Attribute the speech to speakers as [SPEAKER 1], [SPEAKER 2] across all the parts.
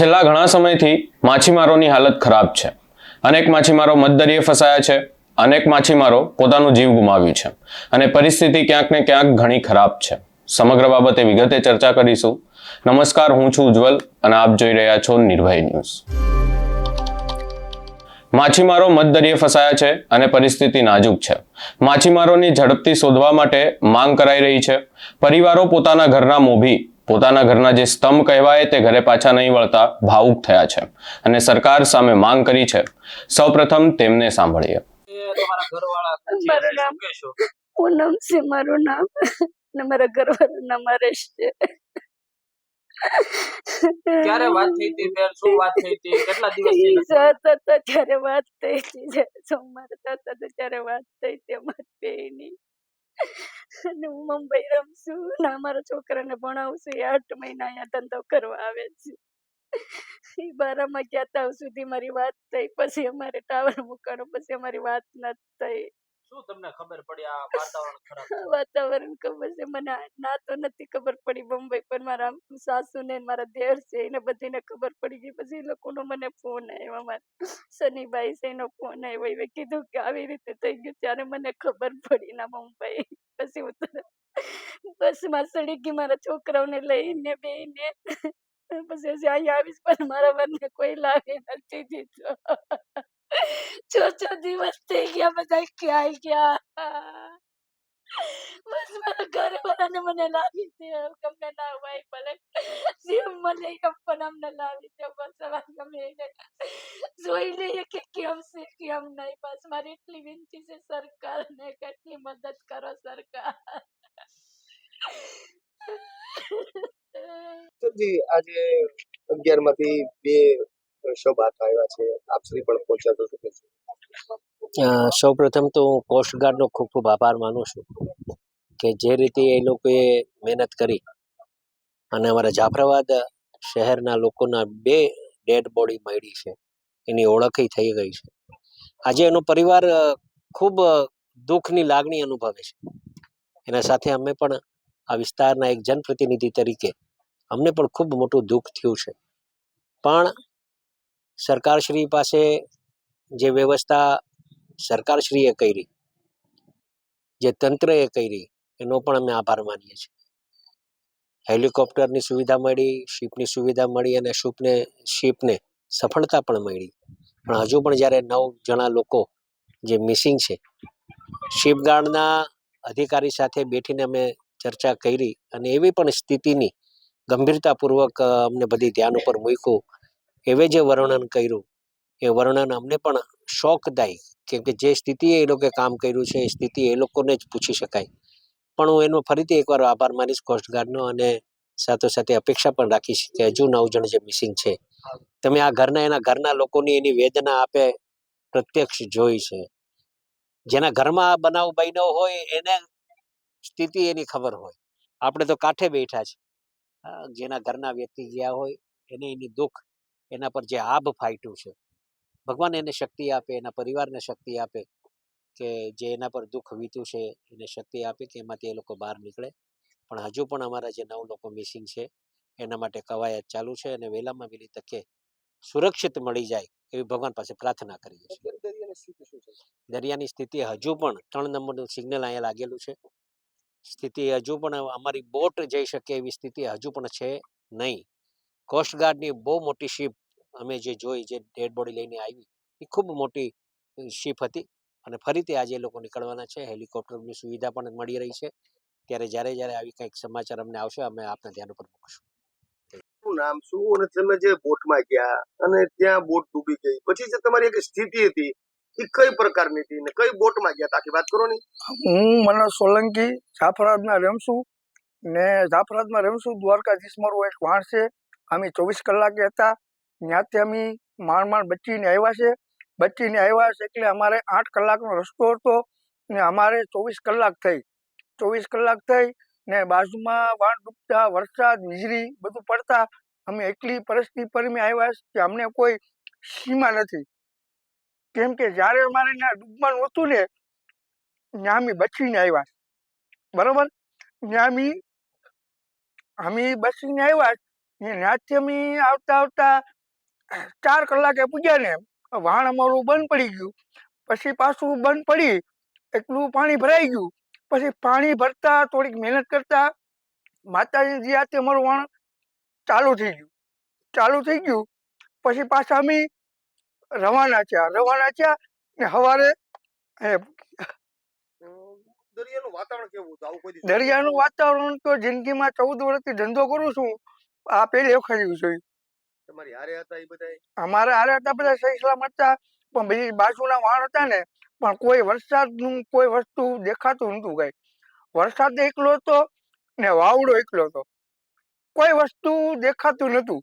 [SPEAKER 1] છેલ્લા ઘણા સમયથી માછીમારોની હાલત ખરાબ છે. અનેક માછીમારો મધદરિયે ફસાયા છે, અનેક માછીમારો પોતાનું જીવ ગુમાવ્યું છે અને પરિસ્થિતિ ક્યાંક ને ક્યાંક ઘણી ખરાબ છે. સમગ્ર બાબતે વિગતે ચર્ચા કરીશું. નમસ્કાર, હું છું ઉજ્જવલ અને આપ જોઈ રહ્યા છો નિર્ભય ન્યૂઝ. માછીમારો મધદરિયે ફસાયા છે અને પરિસ્થિતિ નાજુક છે. માછીમારોની ઝડપથી શોધવા માટે માંગ કરાઈ રહી છે. પરિવારો પોતાના ઘરના મોભી પોતાના ઘરના જે સ્તંભ કહેવાય તે ઘરે પાછા નહીં વળતા ભાવુક થયા છે. અને સરકાર સામે માંગ કરી છે. સૌપ્રથમ તેમને સાંભળીએ.
[SPEAKER 2] મારું નામ પૂનમ છે મારું નામ. ને મારા ઘરવાળાનું નામ હરેશ છે.
[SPEAKER 3] ક્યારે વાત થઈ હતી બેન? શું વાત થઈ હતી? કેટલા દિવસ
[SPEAKER 2] ઈ ત્યારે વાત થઈ હતી ત્યારે વાત થઈ હતી અમારી બેયની. અને હું મુંબઈ રમ છું. ને અમારા છોકરાને ભણાવું છું. એ આઠ મહિના અહીંયા ધંધો કરવા આવે છે. એ બારામાં ગયા ત્યાં સુધી મારી વાત થઈ? પછી અમારે ટાવર મૂકવાનો, પછી અમારી વાત ન થઈ.
[SPEAKER 3] શું તમને ખબર પડી આ વાતાવરણ ખરાબ
[SPEAKER 2] વાતાવરણ ખબર છે, મને ના તો નથી ખબર પડી બમ્બઈ પણ મારા સાસુ ને મારા દેર છે, એને બધીને ખબર પડી ગઈ. પછી એ લોકોનો મને ફોન આવ્યો, મારા સનીભાઈ છે, એનો ફોન આવ્યો એ કીધું કે આવી રીતે થઈ ગયું ત્યારે મને ખબર પડી ના મુંબઈ. પછી હું બસમાં સડી ગઈ, મારા છોકરાઓને લઈને, બેને. પછી હજી અહીંયા આવીશ, પણ મારા વરને કોઈ લાવે નથી દીધો. છ છ દિવસ થઈ ગયા બધા ક્યાંય ગયા બસ મારા ઘરે વાળાને મને લાવી દે ગમે ના હોય ભલે જીવ મળે એમ પણ અમને લાવી દે બસ હવે ગમે એને જોઈ લઈએ કે કેમ છે કેમ નહીં બસ મારી એટલી વિનંતી છે સરકારને કેટલી મદદ કરો સરકાર
[SPEAKER 4] જી આજે અગિયારમાંથી બે શ્રી પણ પહોંચ્યા તો?
[SPEAKER 5] સૌ પ્રથમ તો હું કોસ્ટગાર્ડનો ખૂબ ખૂબ આભાર માનું છું કે જે રીતે એ લોકોએ મહેનત કરી. અને અમારા જાફરાબાદ શહેરના લોકોના બે ડેડ બોડી મળી છે. એની ઓળખ થઈ ગઈ છે. આજે એનો પરિવાર ખૂબ દુઃખની લાગણી અનુભવે છે. એના સાથે અમે પણ આ વિસ્તારના એક જનપ્રતિનિધિ તરીકે અમને પણ ખૂબ મોટું દુઃખ થયું છે. પણ સરકારશ્રી પાસે જે વ્યવસ્થા સરકારશ્રીએ કરી, જે તંત્રએ કરી, એનો પણ અમે આભાર માનીએ છીએ. હેલિકોપ્ટરની સુવિધા મળી, શિપની સુવિધા મળી અને શિપને શિપને સફળતા પણ મળી. પણ હજુ પણ જ્યારે નવ જણા લોકો જે મિસિંગ છે શિપગાર્ડના અધિકારી સાથે બેઠીને અમે ચર્ચા કરી અને એવી પણ સ્થિતિની ગંભીરતાપૂર્વક અમને બધી ધ્યાન ઉપર મૂક્યું એવે જે વર્ણન કર્યું, એ વર્ણન અમને પણ શોકદાયી કેમ કે જે સ્થિતિએ એ લોકોએ કામ કર્યું છે, એ સ્થિતિ એ લોકોને જ પૂછી શકાય. પણ હું એનો ફરીથી એકવાર આભાર માનીશ કોસ્ટગાર્ડનો અને સાથોસાથે અપેક્ષા પણ રાખીશ કે હજુ નવ જણ જે મિસિંગ છે, તમે આ ઘરના, એના ઘરના લોકોની એની વેદના આપે પ્રત્યક્ષ જોઈ છે. જેના ઘરમાં આ બનાવ બન્યો હોય, એને સ્થિતિ એની ખબર હોય. આપણે તો કાંઠે બેઠા છે જેના ઘરના વ્યક્તિ ગયા હોય, એને એની દુઃખ એના પર જે આભ ફાટ્યું છે. ભગવાન એને શક્તિ આપે એના પરિવારને શક્તિ આપે કે જે એના પર દુઃખ વીત્યું છે એને શક્તિ આપે કે એમાંથી એ લોકો બહાર નીકળે. પણ હજુ પણ અમારા જે નવ લોકો મિસિંગ છે એના માટે કવાયત ચાલુ છે અને વહેલામાં વહેલી તકે સુરક્ષિત મળી જાય એવી ભગવાન પાસે પ્રાર્થના કરીએ છીએ.
[SPEAKER 4] દરિયાની સ્થિતિ
[SPEAKER 5] હજુ પણ ત્રણ નંબરનું સિગ્નલ અહીંયા લાગેલું છે. સ્થિતિ હજુ પણ અમારી બોટ જઈ શકે એવી સ્થિતિ હજુ પણ છે નહીં. કોસ્ટગાર્ડની બહુ મોટી શિપ અમે જે જોઈ જે ડેડ બોડી લઈને આવી એ ખૂબ મોટી શિપ હતી. અને ફરીથી આજે એ લોકો નીકળવાના છે. હેલિકોપ્ટરની સુવિધા પણ મળી રહી છે. ત્યારે જ્યારે જ્યારે આવી કંઈક સમાચાર અમને આવશે અમે આપના ધ્યાન ઉપર મૂકશું.
[SPEAKER 4] નામ શું? અને તમે જે બોટમાં ગયા અને ત્યાં બોટ ડૂબી ગઈ. પછી જે તમારી એક સ્થિતિ હતી એ કઈ પ્રકારની હતી ને કઈ બોટમાં ગયા તા આખી વાત કરો ને
[SPEAKER 6] હું મને સોલંકી જાફરાબાદમાં છું ને જાફરાબાદમાં છું દ્વારકાધીશ મારું એક વાણ છે. અમે ચોવીસ કલાકે હતા. ત્યાંથી અમે માંડ માંડ બચીને આવ્યા છે. બચીને આવ્યા છે એટલે અમારે આઠ કલાકનો રસ્તો હતો ને અમારે ચોવીસ કલાક થઈ. ચોવીસ કલાક થઈ ને બાજુમાં વાણ ડૂબતા, વરસાદ, વીજળી બધું પડતા અમે એટલી પરિસ્થિતિ પર અમે આવ્યા કે અમને કોઈ સીમા નથી. કેમ કે જ્યારે અમારે ડૂબવાનું હતું ને ત્યાં અમે બચીને આવ્યા. બરોબર? ત્યાં અમે અમે બચીને આવ્યા ને ત્યાંથી અમે આવતા આવતા ચાર કલાકે પૂજ્યા ને વાણ અમારું બંધ પડી ગયું. પછી પાછું બંધ પડી એટલું પાણી ભરાઈ ગયું. પછી પાણી ભરતા થોડીક મહેનત કરતા માતાજી હાથે અમારું વાણ ચાલુ થઈ ગયું. ચાલુ થઈ ગયું. પછી પાછા અમે રવાના થયા. રવાના થયા ને સવારે
[SPEAKER 4] દરિયાનું વાતાવરણ કેવું
[SPEAKER 6] દરિયાનું વાતાવરણ તો જિંદગીમાં ચૌદ વર્ષથી ધંધો કરું છું. આ પહેલી વખત એવું
[SPEAKER 4] તમારી હારે હતા એ બધા
[SPEAKER 6] અમારે હારે હતા બધા સહી સલામત હતા પણ બીજી બાજુના વાણ હતા ને પણ કોઈ વરસાદનું કોઈ વસ્તુ દેખાતું નતું કઈ. વરસાદ એકલો હતો ને વાવડો એકલો હતો. કોઈ વસ્તુ દેખાતું નતું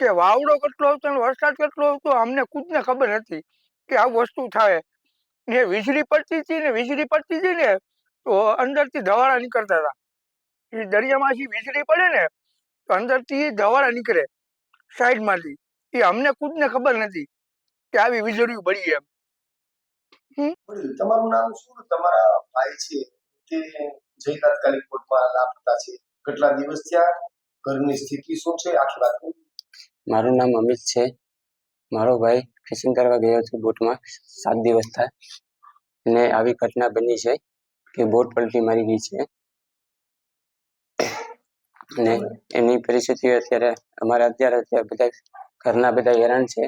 [SPEAKER 6] કે વાવડો કેટલો હતો ને વરસાદ કેટલો હતો અમને ખુદને ખબર નથી કે આ વસ્તુ થાય. ને વીજળી પડતી હતી ને વીજળી પડતી હતી ને તો અંદરથી ધવાળા નીકળતા હતા. એ દરિયામાંથી વીજળી પડે ને તો અંદરથી ધવાળા નીકળે સાઈડમાંથી. એ અમને ખુદને ખબર નથી કે આવી વીજળી પડી એમ.
[SPEAKER 4] તમારું નામ શું? તમારા ભાઈ છે તે જય તાત્કાલિક કોર્ટમાં લાપતા છે. કેટલા દિવસ થયા? ઘરની સ્થિતિ શું છે? આખી વાત
[SPEAKER 7] મારું નામ અમિત છે. મારો ભાઈ ફિશિંગ કરવા ગયો હતો બોટમાં. સાત દિવસ થાય. અને આવી ઘટના બની છે કે બોટ પલટી મારી ગઈ છે. અને એની પરિસ્થિતિ અત્યારે અમારે અત્યારે અત્યારે બધા ઘરના બધા હેરાન છે.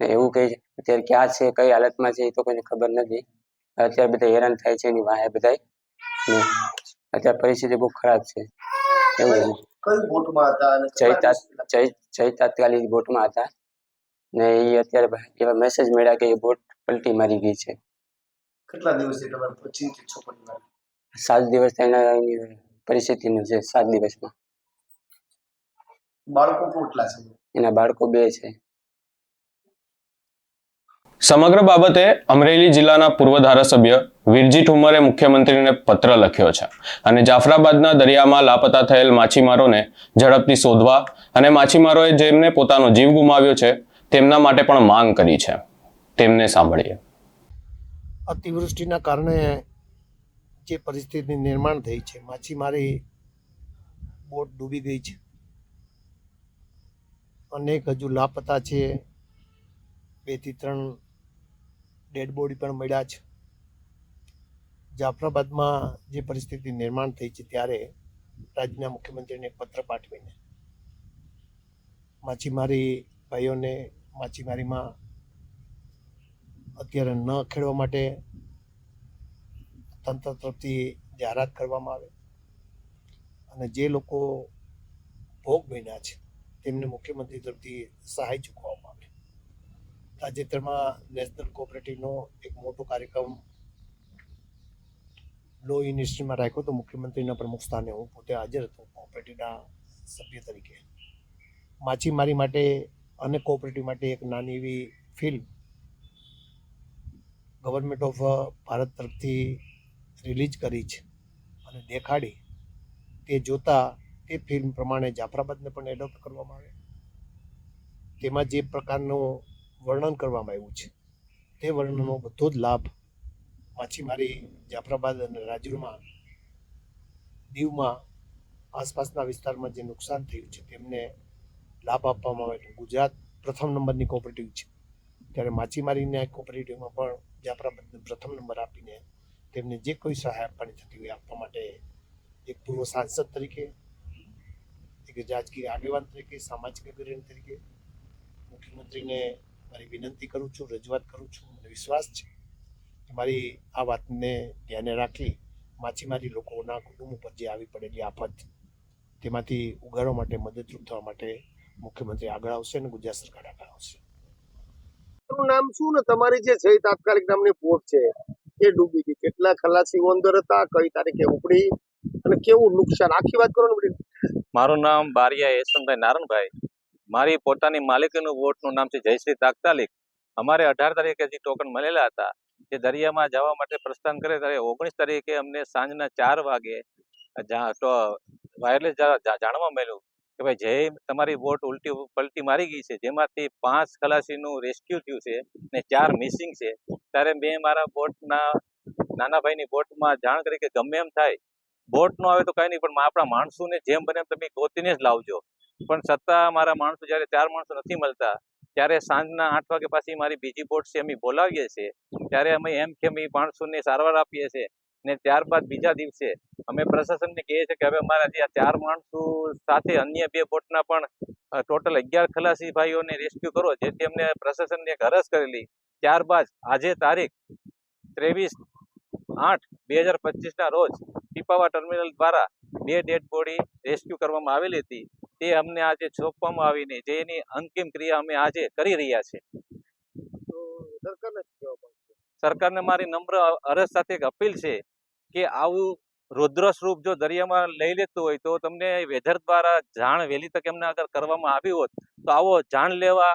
[SPEAKER 7] ને એવું કઈ અત્યારે ક્યાં છે કઈ હાલતમાં છે એ તો કોઈને ખબર નથી. અત્યારે બધા હેરાન થાય છે એની વાહે બધા ને અત્યારે પરિસ્થિતિ બહુ ખરાબ છે. એવું
[SPEAKER 4] કઈ બોટમાં હતા
[SPEAKER 7] જય જય જય તાત્કાલિક બોટમાં હતા. ને એ અત્યારે એવા મેસેજ મળ્યા કે એ બોટ પલટી મારી ગઈ છે.
[SPEAKER 4] કેટલા દિવસથી તમે ચિંતિત છો પરિવાર
[SPEAKER 7] સાત દિવસ એના એની પરિસ્થિતિનું છે સાત દિવસમાં.
[SPEAKER 4] બાળકો કેટલા છે.
[SPEAKER 7] એના બાળકો બે છે.
[SPEAKER 1] સમગ્ર બાબતે અમરેલી જિલ્લાના પૂર્વ ધારાસભ્ય વીરજી ઠુમરે મુખ્યમંત્રીને પત્ર લખ્યો છે અને જાફરાબાદના દરિયામાં લાપતા થયેલ માછીમારોને ઝડપથી શોધવા અને માછીમારોએ જેમને પોતાનો જીવ ગુમાવ્યો છે તેમના માટે પણ માંગ કરી છે. તેમને સાંભળીએ.
[SPEAKER 8] અતિવૃષ્ટિના કારણે જે પરિસ્થિતિ નિર્માણ થઈ છે માછીમારી બોટ ડૂબી ગઈ છે. અનેક હજુ લાપતા છે. બેથી ત્રણ ડેડ બોડી પણ મળ્યા છે. જાફરાબાદમાં જે પરિસ્થિતિ નિર્માણ થઈ છે ત્યારે રાજ્યના મુખ્યમંત્રીને પત્ર પાઠવીને માછીમારી ભાઈઓને માછીમારીમાં અત્યારે ન ખેડવા માટે તંત્ર તરફથી જાહેરાત કરવામાં આવે. અને જે લોકો ભોગ બન્યા છે તેમને મુખ્યમંત્રી તરફથી સહાય ચૂકવવામાં આવે. તાજેતરમાં નેશનલ કોઓપરેટિવનો એક મોટો કાર્યક્રમ લો યુનિવર્સિટીમાં રાખ્યો તો મુખ્યમંત્રીના પ્રમુખ સ્થાને હું પોતે હાજર હતો, કોઓપરેટિવના સભ્ય તરીકે. માછીમારી માટે અને કોઓપરેટિવ માટે એક નાની એવી ફિલ્મ ગવર્મેન્ટ ઓફ ભારત તરફથી રિલીઝ કરી છે અને દેખાડી, તે જોતા તે ફિલ્મ પ્રમાણે જાફરાબાદને પણ એડોપ્ટ કરવામાં આવે. તેમાં જે પ્રકારનું વર્ણન કરવામાં આવ્યું છે તે વર્ણનનો બધો જ લાભ માછીમારી જાફરાબાદ અને રાજુરમાં દીવમાં આસપાસના વિસ્તારમાં જે નુકસાન થયું છે તેમને લાભ આપવામાં આવે ગુજરાત પ્રથમ નંબરની કોઓપરેટિવ છે. ત્યારે માછીમારીના કોઓપરેટિવમાં પણ જાફરાબાદને પ્રથમ નંબર આપીને તેમને જે કોઈ સહાય આપવાની થતી હોય આપવા માટે એક પૂર્વ સાંસદ તરીકે એક રાજકીય આગેવાન તરીકે સામાજિક અગ્રણી તરીકે મુખ્યમંત્રીને મારી વિનંતી કરું છું, રજૂઆત કરું છું. મને વિશ્વાસ છે કે મારી આ વાતને ધ્યાને રાખી માછીમારી લોકોના કુટુંબ ઉપર જે આવી પડેલી આફત, તેમાંથી ઉગારવા માટે, મદદરૂપ થવા માટે મુખ્યમંત્રી આગળ આવશે અને ગુજરાત સરકાર આગળ આવશે.
[SPEAKER 4] નામ શું ને? તમારી જે છે તાત્કાલિક નામની બોટ છે. એ ડૂબી ગઈ. કેટલા ખલાસીઓ અંદર હતા? કઈ તારીખે ઉપડી? અને કેવું નુકસાન? આખી વાત કરો ને
[SPEAKER 9] મારું નામ બારિયા યશવંતભાઈ નારણભાઈ. મારી પોતાની માલિકીનું બોટનું નામ છે જયશ્રી તાત્કાલિક. અમારે અઢાર તારીખે જે ટોકન મળેલા હતા, તે દરિયામાં જવા માટે પ્રસ્થાન કરે ત્યારે ઓગણીસ તારીખે અમને સાંજના ચાર વાગે વાયરલેસ જાણવા મળ્યું કે ભાઈ જય, તમારી બોટ ઉલટી, પલટી મારી ગઈ છે. જેમાંથી પાંચ ખલાસીનું રેસ્ક્યુ થયું છે ને ચાર મિસિંગ છે. ત્યારે મેં મારા બોટના નાના ભાઈની બોટમાં જાણ કરી કે ગમે એમ થાય બોટ નો આવે તો કઈ નહીં, પણ આપણા માણસોને જેમ બને તમે ગોતીને જ લાવજો. પણ છતાં મારા માણસો જ્યારે ચાર માણસો નથી મળતા, ત્યારે સાંજના આઠ વાગે પાછી મારી બીજી બોટ છે, અમે બોલાવીએ છીએ. ત્યારે અમે એમ કે અમે માણસોને સારવાર આપીએ છીએ. ને ત્યારબાદ બીજા દિવસે અમે પ્રશાસનને કહીએ છીએ કે હવે અમારા જે આ ચાર માણસો સાથે અન્ય બે બોટના પણ ટોટલ અગિયાર ખલાસી ભાઈઓને રેસ્ક્યુ કરો, જેથી અમને પ્રશાસનને એક અરજ કરેલી. ત્યારબાદ આજે તારીખ ત્રેવીસ આઠ બે હજાર પચીસના રોજ પીપાવા ટર્મિનલ દ્વારા બે ડેડ બોડી રેસ્ક્યુ કરવામાં આવેલી હતી. તે અમને આજે સોંપવામાં આવીને જે એની અંતિમ ક્રિયા અમે આજે કરી રહ્યા છે સરકારને મારી નમ્ર અરજ સાથે એક અપીલ છે કે આવું રુદ્ર સ્વરૂપ જો દરિયામાં લઈ લેતું હોય તો તમને વેધર દ્વારા જાણ વહેલી તકે એમને અગર કરવામાં આવી હોત તો આવો જાણ લેવા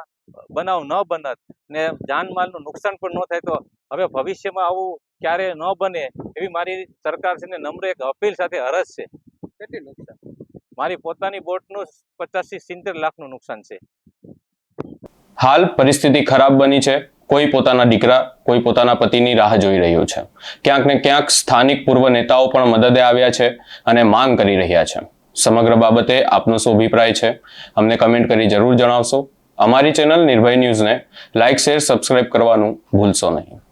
[SPEAKER 9] બનાવ ન બનત ને જાનમાલનું નુકસાન પણ ન થાય તો હવે ભવિષ્યમાં આવું ક્યારે ન બને એવી મારી સરકાર છે ને નમ્ર એક અપીલ સાથે અરજ છે. કેટલી નુકસાન? મારી પોતાની બોટનું પચાસથી સિત્તેર લાખનું નુકસાન છે.
[SPEAKER 1] હાલ પરિસ્થિતિ ખરાબ બની છે. કોઈ પોતાના દીકરા કોઈ પોતાના પતિની રાહ જોઈ રહ્યો છે. ક્યાંક ને ક્યાંક સ્થાનિક પૂર્વ નેતાઓ પણ મદદે આવ્યા છે અને માંગ કરી રહ્યા છે. સમગ્ર બાબતે આપનો શું અભિપ્રાય છે? અમને કમેન્ટ કરી જરૂર જણાવશો. અમારી ચેનલ નિર્ભય ન્યૂઝને લાઇક શેર સબસ્ક્રાઇબ કરવાનું ભૂલશો નહીં.